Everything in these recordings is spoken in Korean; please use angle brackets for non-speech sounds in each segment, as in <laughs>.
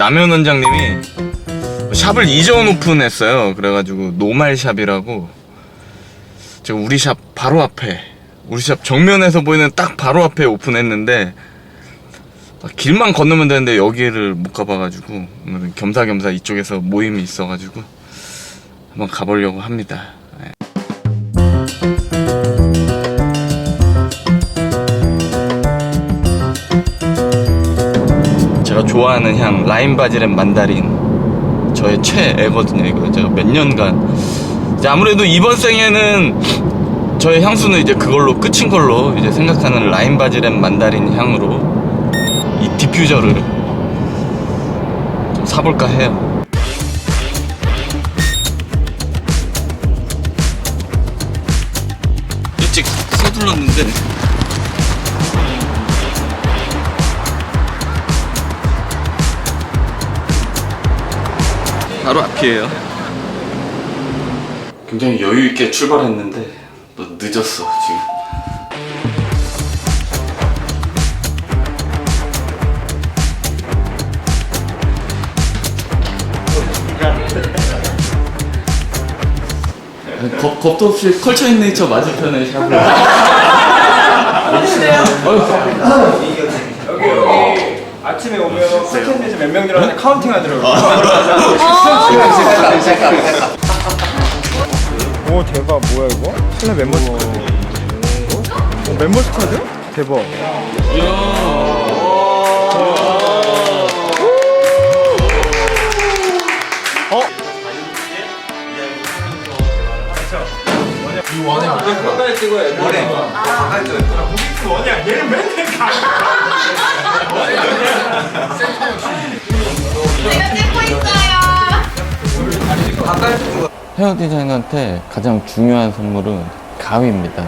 남현 원장님이 샵을 이전 오픈했어요. 그래가지고 노말 샵이라고 제가 우리 샵 바로 앞에 우리 샵 정면에서 보이는 딱 바로 앞에 오픈했는데 아, 길만 건너면 되는데 여기를 못 가봐가지고 겸사겸사 이쪽에서 모임이 있어가지고 한번 가보려고 합니다. 좋아하는 향 라임 바질앤 만다린. 저의 최애거든요 이거. 제가 몇 년간. 아무래도 이번 생에는 저의 향수는 이제 그걸로 끝인 걸로 이제 생각하는 라임 바질앤 만다린 향으로 이 디퓨저를 좀 사볼까 해요. 일찍 서둘렀는데 바로 앞이에요. 굉장히 여유 있게 출발했는데 또 늦었어 지금. 겁, 겁도 없이 컬처 인 네이처 맞은편에 샵을 여기 여기 아침에 오면 스캔에서 몇명 들어가는데 카운팅 하더라고요. 오 대박 뭐야 이거? 신라 멤버 스 카드. 어, 멤버 스 카드? 대박. 제가 헤어 디자이너한테 가장 중요한 선물은 가위입니다.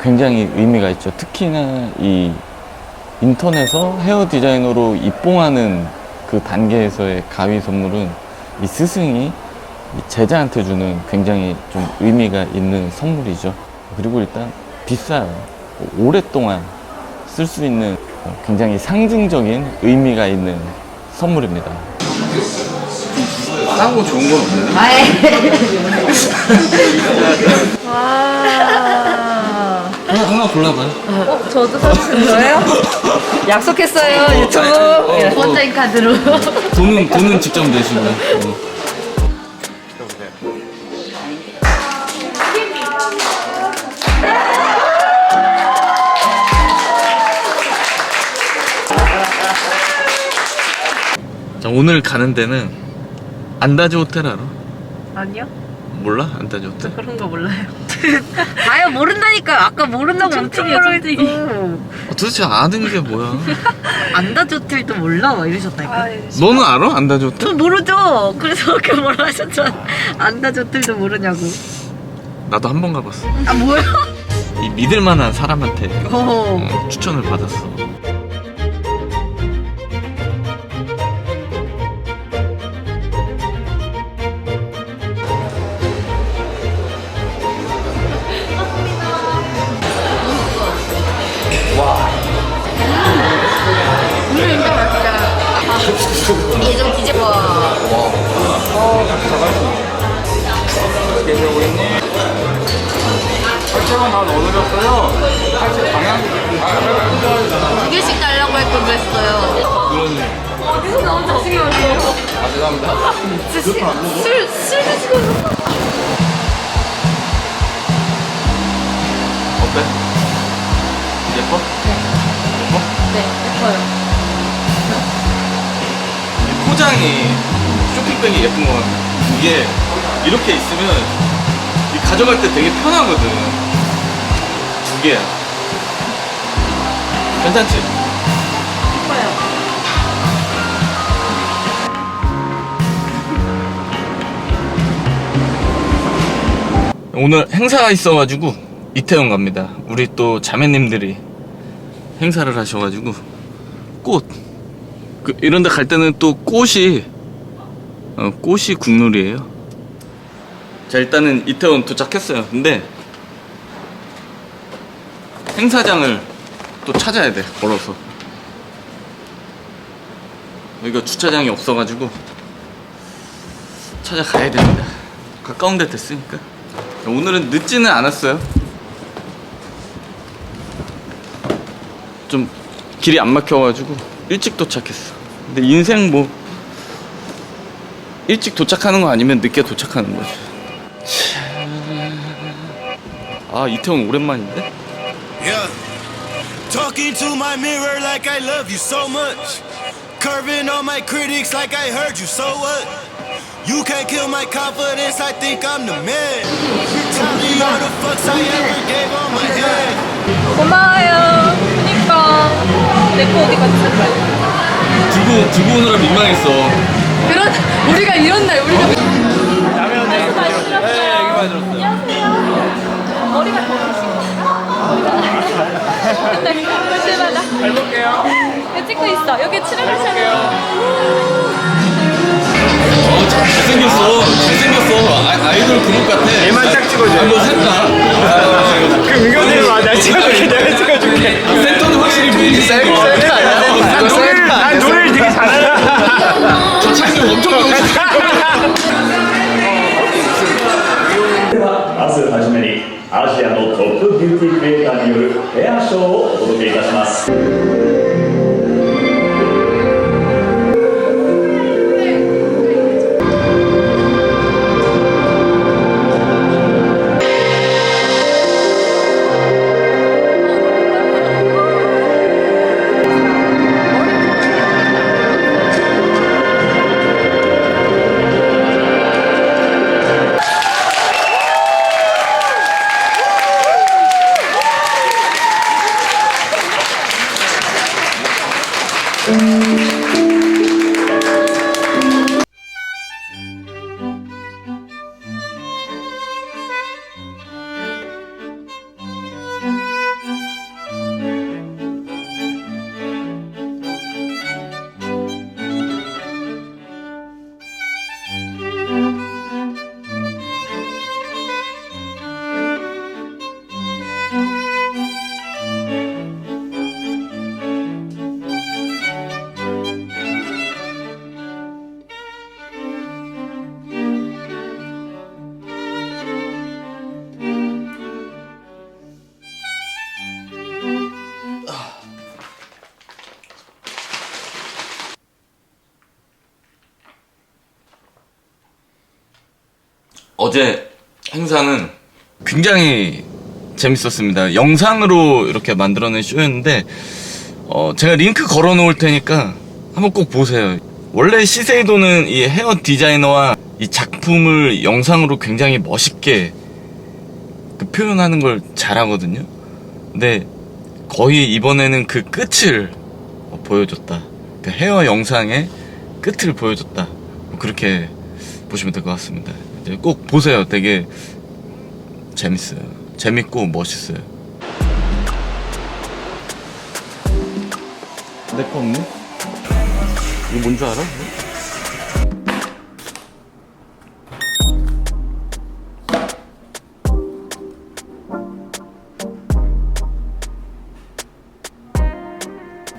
굉장히 의미가 있죠. 특히나 이 인턴에서 헤어 디자이너로 입봉하는 그 단계에서의 가위 선물은 이 스승이 이 제자한테 주는 굉장히 좀 의미가 있는 선물이죠. 그리고 일단 비싸요. 오랫동안 쓸 수 있는 굉장히 상징적인 의미가 있는 선물입니다. 싸고 좋은 건 없나요? <laughs> 와. 하나, 하나 골라봐요. 어, 저도 사주는 거예요? <laughs> 약속했어요, 유튜브. 어, 어. 원자인 카드로. 돈은 돈은 직접 내시고요. 어. 자 오늘 가는 데는 안다즈 호텔 알아? 아니요? 몰라? 안다즈 호텔? 그런 거 몰라요. <laughs> 아유, 모른다니까. 아까 모른다고 엄청 말했지. 어, 도대체 아는 게 뭐야? <laughs> 안다 조틀도 몰라? 막 이러셨다니까. 너는 알아? 안다즈 호텔? 저 모르죠. 그래서 <laughs> 그렇게 뭐라 하셨죠. 안다 조틀도 모르냐고. 나도 한 번 가봤어. 아, 뭐야? 이 믿을 만한 사람한테 어. 어, 추천을 받았어. 그러네. 어디서 나온 왔어요? 아, 죄송합니다. 술, 술, 술 드시고. 어때? 예뻐? 예뻐? 네, 예뻐요. 이 포장이 쇼핑백이 예쁜 것 같아. 이게 이렇게 있으면 이 가져갈 때 되게 편하거든. 두 개야. 괜찮지? 오늘 행사가 있어가지고 이태원 갑니다. 우리 또 자매님들이 행사를 하셔가지고 꽃 그, 이런데 갈 때는 또 꽃이 어, 꽃이 국룰이에요. 자 일단은 이태원 도착했어요. 근데 행사장을 또 찾아야 돼 걸어서 여기가 주차장이 없어가지고 찾아가야 됩니다. 가까운 데 됐으니까. 오늘은 늦지는 않았어요. 좀 길이 안 막혀가지고 일찍 도착했어. 근데 인생 뭐 일찍 도착하는 거 아니면 늦게 도착하는 거지. 아 이태원 오랜만인데? Yeah. Talking to my mirror like I love you so much. Curving on my critics like I heard you, so what? You can't kill my confidence, I think I'm the man. Tally all the fucks I ever gave on my head. 고마워요. 그니까. 내거 어디 갔지? 두고 두고 오느라 민망했어. 그런, 우리가 이런 날, 우리가. 머리가 더 크신 건가? 네, 조심하자. 잘 볼게요. 찍고 있어. 여기 출연하셔야 어, 잘- 잘생겼어. 잘생겼어. 아, 아이돌 그룹 같아. 얘만 딱 찍어줘. 한번 했다. 그 은경이는 와, 나 찍어줄게, 내가 찍어줄게. 센터는 확실히 보이지. 셀프 셀프 아니야? 난 노래를, 난 노래를 되게 잘한다. 저 창력 엄청 좋으시 明日はじめにアジアのトップビューティークリエイターによるフェアショーをお届けいたします。 어제 행사는 굉장히 재밌었습니다. 영상으로 이렇게 만들어낸 쇼였는데 어, 제가 링크 걸어 놓을 테니까 한번 꼭 보세요. 원래 시세이도는 이 헤어 디자이너와 이 작품을 영상으로 굉장히 멋있게 그 표현하는 걸 잘하거든요. 근데 거의 이번에는 그 끝을 어, 보여줬다. 그 헤어 영상의 끝을 보여줬다. 뭐 그렇게 보시면 될 것 같습니다. 이제 꼭 보세요. 되게 재밌어요. 재밌고 멋있어요. 내 거 없네? 이거 뭔 줄 알아?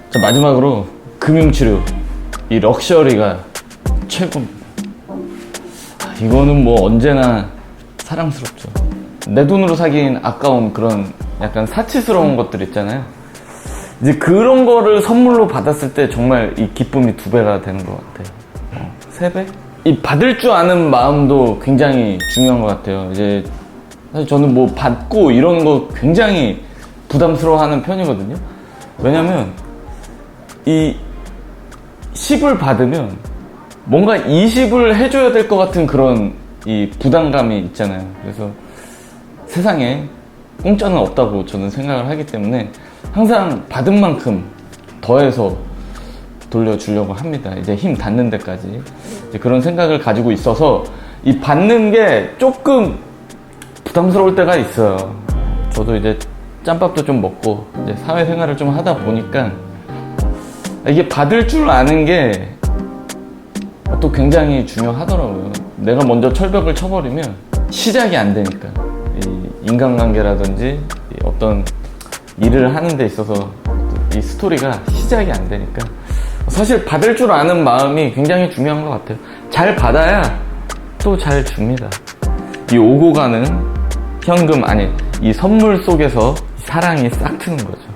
자, 마지막으로 금융치료. 이 럭셔리가. 아, 이거는 뭐 언제나 사랑스럽죠. 내 돈으로 사긴 아까운 그런 약간 사치스러운 것들 있잖아요. 이제 그런 거를 선물로 받았을 때 정말 이 기쁨이 두 배가 되는 것 같아요. 어, 세 배? 이 받을 줄 아는 마음도 굉장히 중요한 것 같아요. 이제 사실 저는 뭐 받고 이런 거 굉장히 부담스러워하는 편이거든요. 왜냐면 이 10을 받으면 뭔가 20을 해줘야 될 것 같은 그런 이 부담감이 있잖아요. 그래서 세상에 공짜는 없다고 저는 생각을 하기 때문에 항상 받은 만큼 더해서 돌려주려고 합니다. 이제 힘 닿는 데까지. 이제 그런 생각을 가지고 있어서 이 받는 게 조금 부담스러울 때가 있어요. 저도 이제 짬밥도 좀 먹고 이제 사회생활을 좀 하다 보니까 이게 받을 줄 아는 게 또 굉장히 중요하더라고요. 내가 먼저 철벽을 쳐버리면 시작이 안 되니까. 이 인간관계라든지 이 어떤 일을 하는 데 있어서 이 스토리가 시작이 안 되니까 사실 받을 줄 아는 마음이 굉장히 중요한 것 같아요. 잘 받아야 또 잘 줍니다. 이 오고 가는 현금, 아니, 이 선물 속에서 사랑이 싹 트는 거죠.